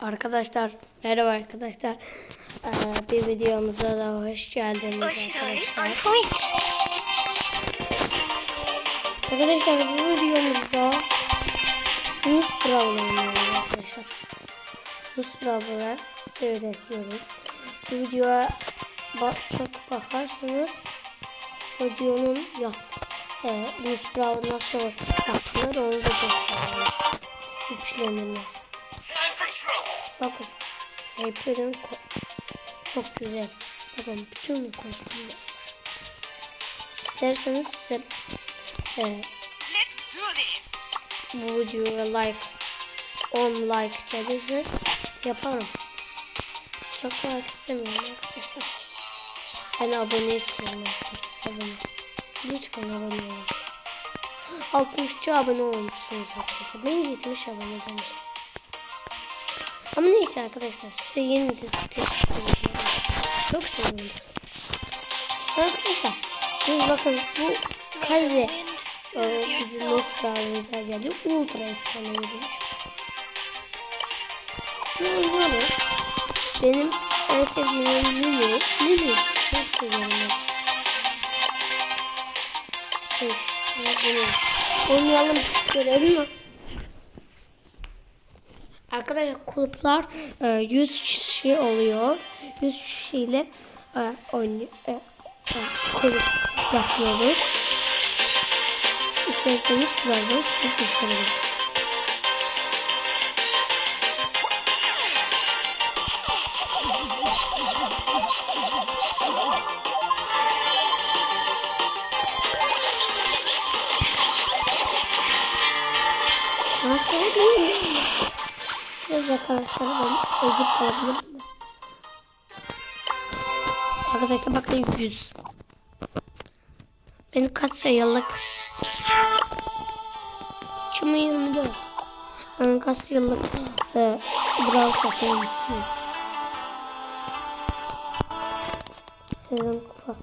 Arkadaşlar merhaba arkadaşlar. Ee, bir videomuza da hoş geldiniz arkadaşlar. Arkadaşlar bu videomuzda Rus Brawl'ı arkadaşlar. Rus Brawl'ı size öğretiyorum. Bu videoya bak, çok bakarsanız videonun yap, e, Rus Brawl nasıl yapılır onu da gösteririz. Güçlenirler. Bakın. Ko- çok güzel. Bakın bütün kostümler. İsterseniz size e, Let's do this. bu videoya like 10 like gelirse yaparım. Çok like istemiyorum arkadaşlar. Ben abone istiyorum arkadaşlar. Abone. Lütfen abone olun. 62 abone olmuşsunuz arkadaşlar. Ben 70 abone olmuşum. Ama neyse arkadaşlar size yeni de teşekkür ederim. Çok seviniriz. Arkadaşlar biz bakın bu Kaze e, bizim Lost Dağlarımıza geldi. Ultra efsaneymiş. Ne oluyor? Benim en sevdiğim Lili. Lili. Çok seviyorum ben. Şey, bunu. Oynayalım. Görelim nasıl. Arkadaşlar kulüpler e, 100 kişi oluyor. 100 kişiyle e, oynuyor. E, e, kulüp yapıyoruz. İsterseniz birazdan size gösterelim. Biraz arkadaşlar ben özür kalabilirim. Arkadaşlar bakın 100. Benim kaç sayılık? 2024. Ben kaç yıllık e, Brawl Stars oyuncusuyum. Sezon kupa.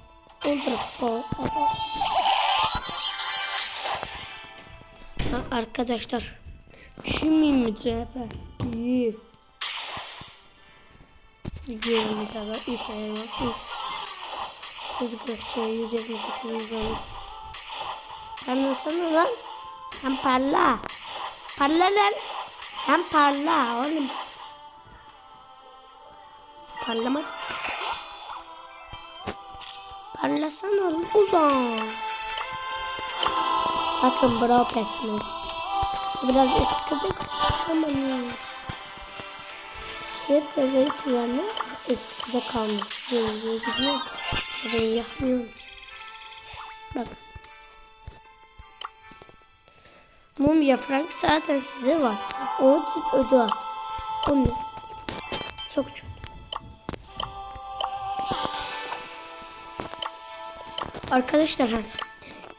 Ultra kupa. Arkadaşlar. Şimdi mi sefer? İyi. Gidiyorum tane. İyi sayılır. İyi. Hızlı koşuyor. 178 113. Anlasana lan. Hem parla. Parla lan. Hem parla oğlum. Parlama. Parlasana. Ulan. Bakın bravo pesmiş. Biraz eskide konuşamayız. Siyah tezeri trenle eskide kalmış. Böyle gidiyor. Ben yapmıyorum. Bak. Mum yaprak zaten size var. Onun için ödül atacaksınız. O? Çok çok. Arkadaşlar ha,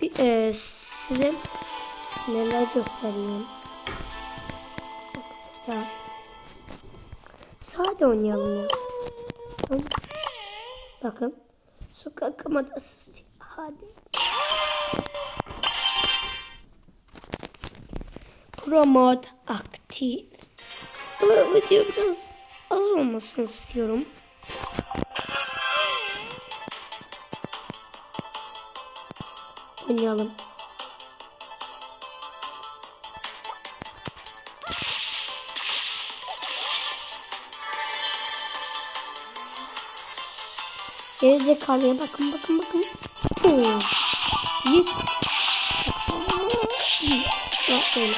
bir, e, size neler göstereyim. Arkadaşlar. Sade oynayalım ya. Tamam. Bakın. Sokak kamadası. Hadi. Pro mod aktif. Ama video biraz az olmasını istiyorum. Oynayalım. Geri zekalıya bakın bakın bakın. Pum. Bir. Bak böyle.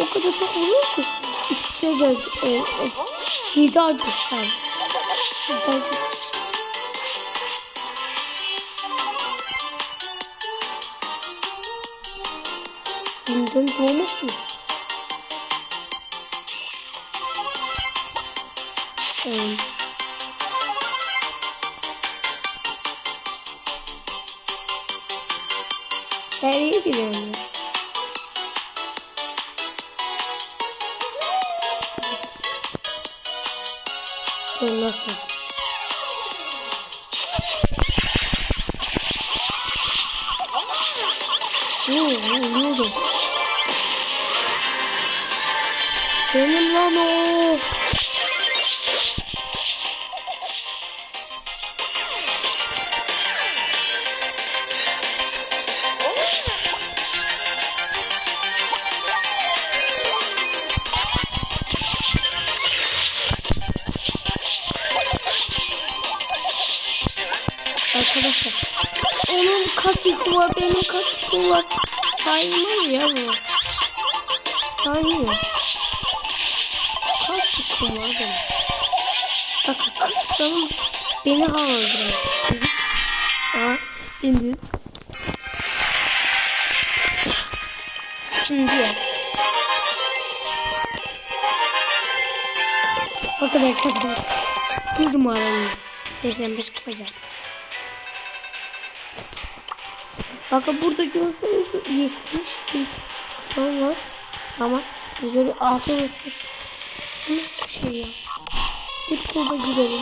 O kadar çok vuruyor ki. İşte de e, e, Nida göster. Nida göster. Günden doğmasın. Evet. Giriyorum. Dur nasıl? Benim lan o. Arkadaşlar. Onun kaç yükü var benim kaç yükü var? Saymaz ya bu. Saymıyor. Kaç var benim? Bakın kaç canım beni havaldırıyor Aa indi. Şimdi ya. Bakın arkadaşlar. Girdim aranızda 85 kıpacağım Bakın burada görseniz 70 bin son var. Ama göre 600 Bu Nasıl bir şey ya? Bir kolda girelim.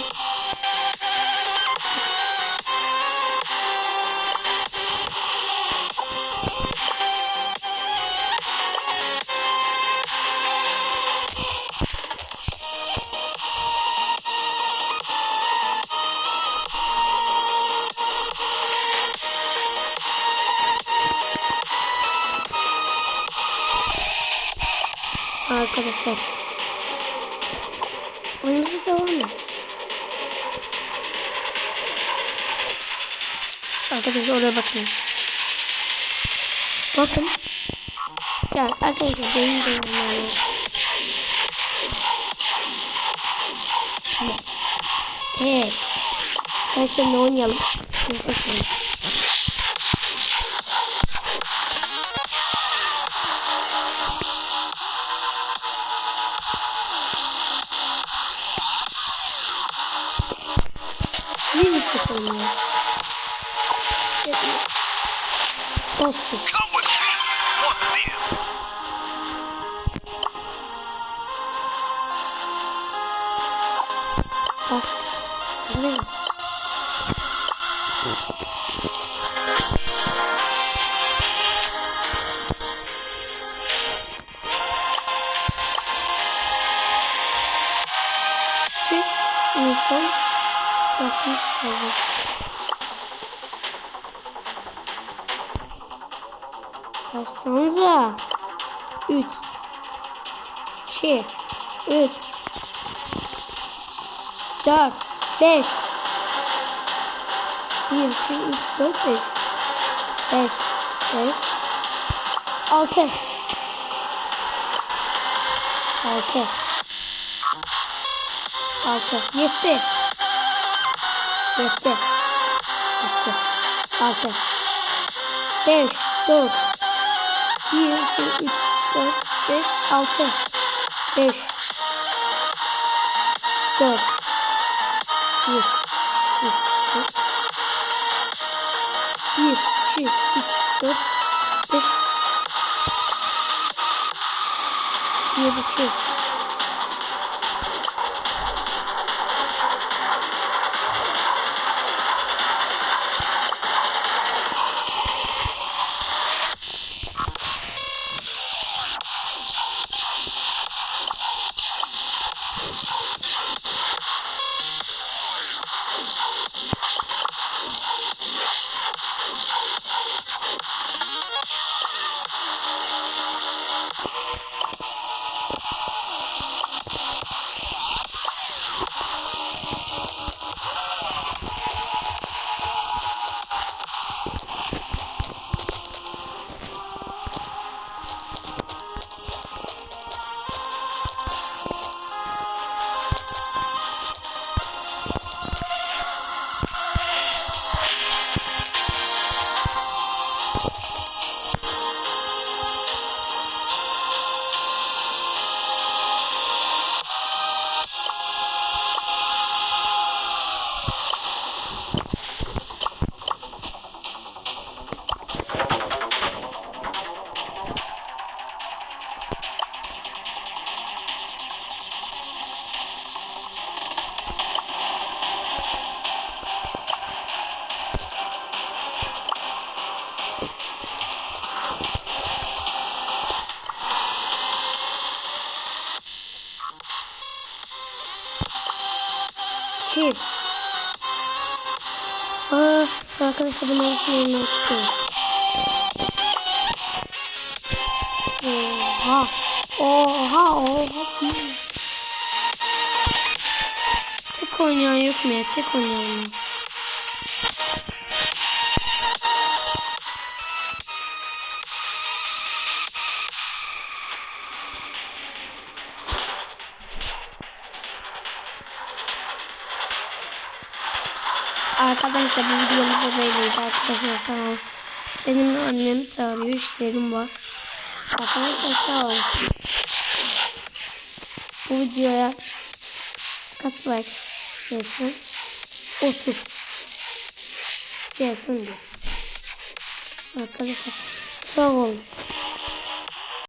Arkadaşlar. Oyunumuza devam edelim. Arkadaşlar oraya bakın. Bakın. Ya arkadaşlar benim de yani. Tek. Ben şimdi oynayalım. Bir seçelim. Dostum. Değil mi? Çek insan basmış hazır. Bassanıza. 3 2 3 4 5 1 2 3 4 5 5 5 6 6 6 7 7 6 5 4 1 2 3 4 5 6 5 4 1 1 Kim? Of arkadaşlar bunun arasında elinden çıkıyor. Oha. Oha oha. Tek oynayan yok mu ya? Tek oynayan Arkadaşlar bu videomuz da böyleydi arkadaşlar olun. Benim annem çağırıyor işlerim var. Arkadaşlar sağ olun. Bu videoya kaç like gelsin? 30 gelsin diye. Arkadaşlar sağ olun.